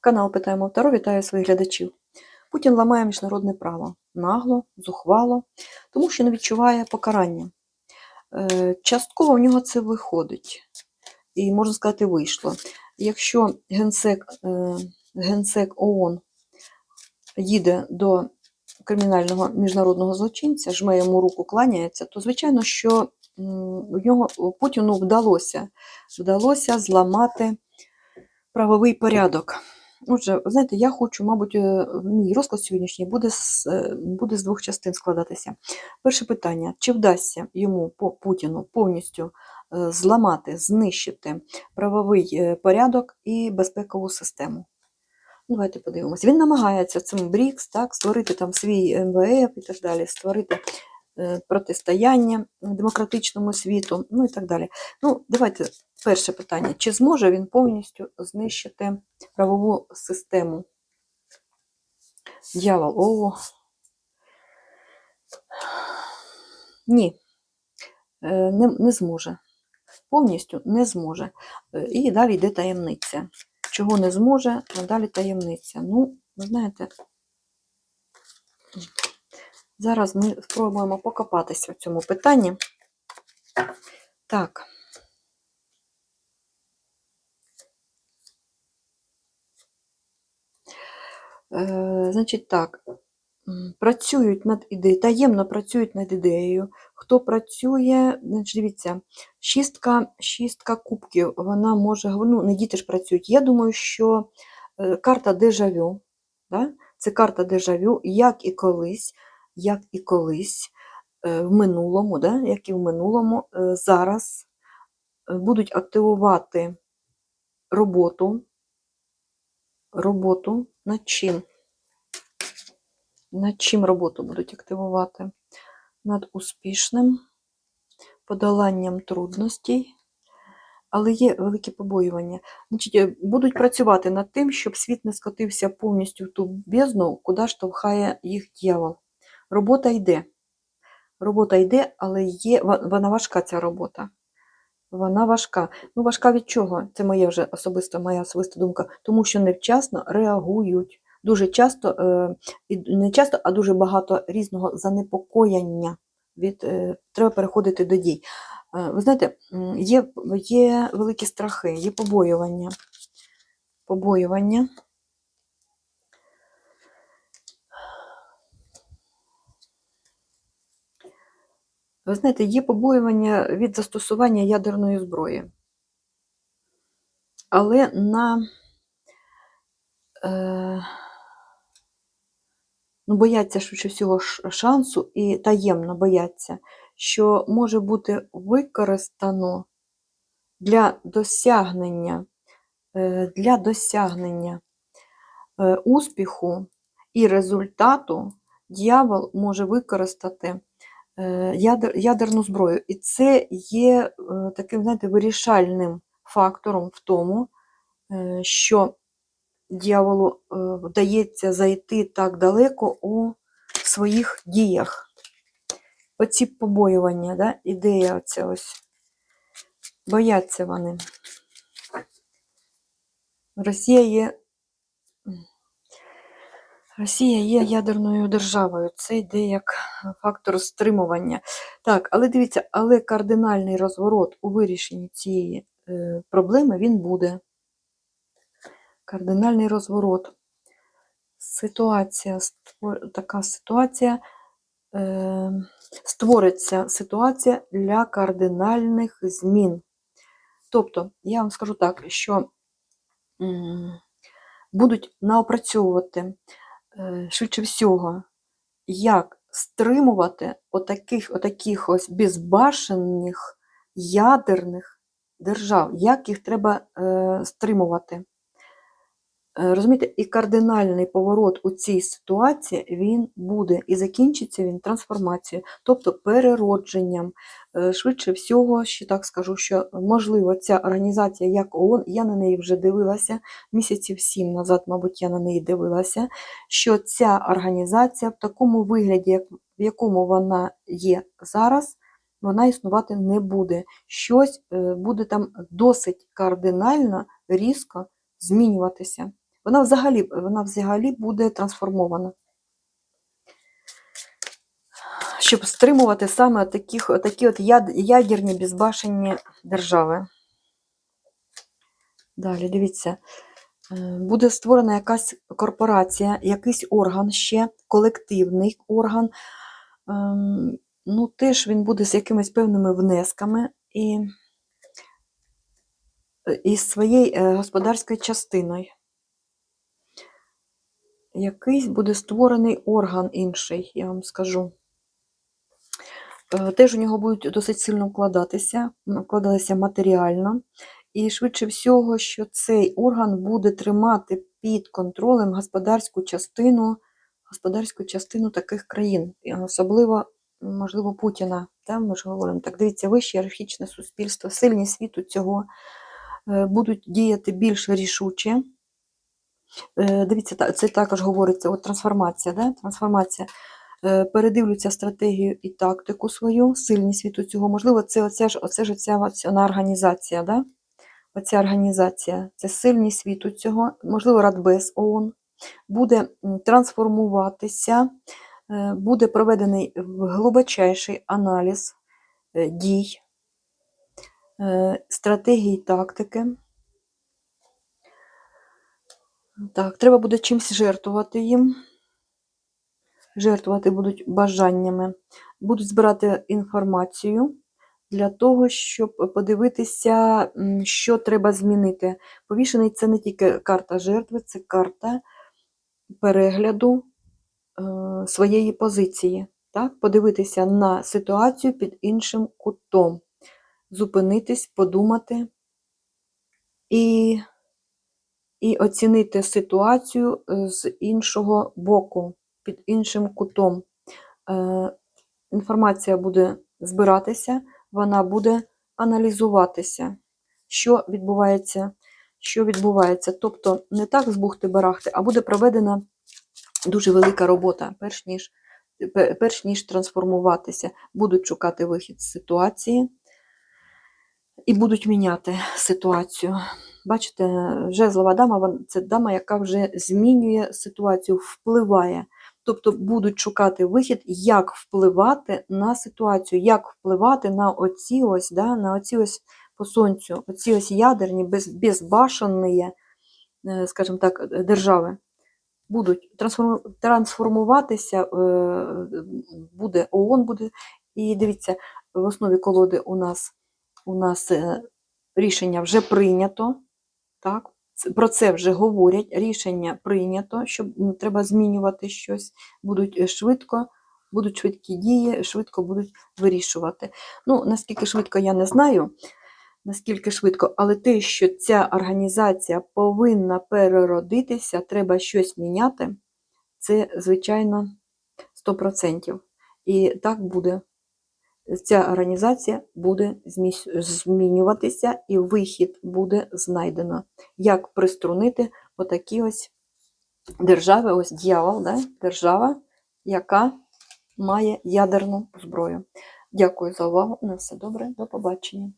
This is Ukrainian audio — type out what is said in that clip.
Канал Питаємо Таро вітає своїх глядачів. Путін ламає міжнародне право нагло, зухвало, тому що не відчуває покарання. Е, Частково в нього це виходить. І, можна сказати, вийшло. Якщо генсек, е, генсек ООН їде до кримінального міжнародного злочинця, жме йому руку, кланяється, то звичайно, що у нього Путіну вдалося, вдалося зламати правовий порядок. Отже, знаєте, я хочу, мабуть, е, мій розклад сьогоднішній буде з, е, буде з двох частин складатися. Перше питання: чи вдасться йому Путіну повністю е, зламати, знищити правовий порядок і безпекову систему? Давайте подивимося. Він намагається цим БРІКС так, створити там свій МВФ і так далі, створити протистояння демократичному світу, ну і так далі. Ну, давайте перше питання: чи зможе він повністю знищити правову систему? Дьявол. Ні, е, не, не зможе. Повністю не зможе. Е, І далі йде таємниця. Чого не зможе, а далі таємниця. Ну, ви знаєте, зараз ми спробуємо покопатися в цьому питанні. Так. Значить так, працюють над ідеєю, таємно працюють над ідеєю. Хто працює, значить, дивіться, шістка, шістка кубків, вона може, ну, не діти ж працюють. Я думаю, що е, карта дежавю, да? це карта дежавю, як і колись, як і колись е, в минулому, да? як і в минулому, е, зараз е, будуть активувати роботу, роботу над чим? Над чим роботу будуть активувати? Над успішним подоланням трудностей, але є велике побоювання. Значить, е, будуть працювати над тим, щоб світ не скотився повністю в ту бездну, куди штовхає їх дьявол. Робота йде. Робота йде, але є, вона важка ця робота. Вона важка. Ну, важка від чого? Це моя вже особиста, моя особиста думка. Тому що невчасно реагують. Дуже часто, е, не часто, а дуже багато різного занепокоєння. Від, е, треба переходити до дій. Е, ви знаєте, є, є великі страхи, є побоювання. Побоювання. Ви знаєте, є побоювання від застосування ядерної зброї. Але на е, ну, бояться швидше всього шансу і таємно бояться, що може бути використано для досягнення, е, для досягнення е, успіху і результату дьявол може використати ядер, ядерну зброю. І це є е, таким, знаєте, вирішальним фактором в тому, е, що дьяволу е, вдається зайти так далеко у своїх діях. Оці побоювання, да? ідея оця ось. Бояться вони. Росія є. Росія є ядерною державою. Це йде як фактор стримування. Так, але дивіться, але кардинальний розворот у вирішенні цієї е, проблеми він буде. Кардинальний розворот. Ситуація, така ситуація, е, створиться ситуація для кардинальних змін. Тобто, я вам скажу так, що м, будуть наопрацьовувати швидше всього, як стримувати отаких, отаких ось безбашенних ядерних держав, як їх треба е, стримувати. Е, Розумієте, і кардинальний поворот у цій ситуації він буде, і закінчиться він трансформацією, тобто переродженням. Е, Швидше всього, ще так скажу, що можливо ця організація, як ООН, я на неї вже дивилася місяців сім назад, мабуть, я на неї дивилася, що ця організація в такому вигляді, в якому вона є зараз, вона існувати не буде. Щось е, буде там досить кардинально, різко змінюватися. Вона взагалі, вона взагалі буде трансформована. Щоб стримувати саме таких, такі от яд- ядерні безбашенні держави. Далі, дивіться, е, буде створена якась корпорація, якийсь орган ще, колективний орган. Ем, Ну, теж він буде з якимись певними внесками і, і своєю е, господарською частиною. Якийсь буде створений орган інший, я вам скажу. Е, Теж у нього будуть досить сильно вкладатися, вкладатися матеріально. І швидше всього, що цей орган буде тримати під контролем господарську частину, господарську частину таких країн, особливо, можливо, Путіна. Та, ми ж говоримо, так дивіться, вище ієрархічне суспільство, сильні світу цього е, будуть діяти більш рішуче. Е, Дивіться, це також говориться, от трансформація, да? трансформація. Е, Передивлються стратегію і тактику свою, сильні світу цього. Можливо, це оця ж, оце ж оця, вона організація, да? оця організація, це сильні світу цього, можливо, Радбез ООН, буде трансформуватися, е, буде проведений глибочайший аналіз дій, стратегії тактики. Так, треба буде чимось жертвувати їм. Жертвувати будуть бажаннями, будуть збирати інформацію для того, щоб подивитися, що треба змінити. Повішений це не тільки карта жертви, це карта перегляду е, своєї позиції. Так? Подивитися на ситуацію під іншим кутом, зупинитись, подумати і, і оцінити ситуацію е, з іншого боку, під іншим кутом. Е, Інформація буде збиратися, вона буде аналізуватися, що відбувається, що відбувається. Тобто не так з бухти-барахти, а буде проведена дуже велика робота, перш ніж, перш ніж трансформуватися. Будуть шукати вихід з ситуації і будуть міняти ситуацію. Бачите, жезлова дама це дама, яка вже змінює ситуацію, впливає. Тобто будуть шукати вихід, як впливати на ситуацію, як впливати на оці ось, да, на оці ось по сонцю, оці ось ядерні, без, безбашенні, е, скажімо так, держави. Будуть трансформу- трансформуватися, е, буде ООН буде. І дивіться, в основі колоди у нас, у нас е, рішення вже прийнято. Так? Про це вже говорять, рішення прийнято, що треба змінювати щось, будуть е, швидко, будуть швидкі дії, швидко будуть вирішувати. Ну, наскільки швидко, я не знаю, наскільки швидко, але те, що ця організація повинна переродитися, треба щось міняти, це, звичайно, 100%. І так буде. Ця організація буде змінюватися, і вихід буде знайдено. Як приструнити отакі ось держави, ось дьявол, да? держава, яка має ядерну зброю. Дякую за увагу. На все добре, до побачення.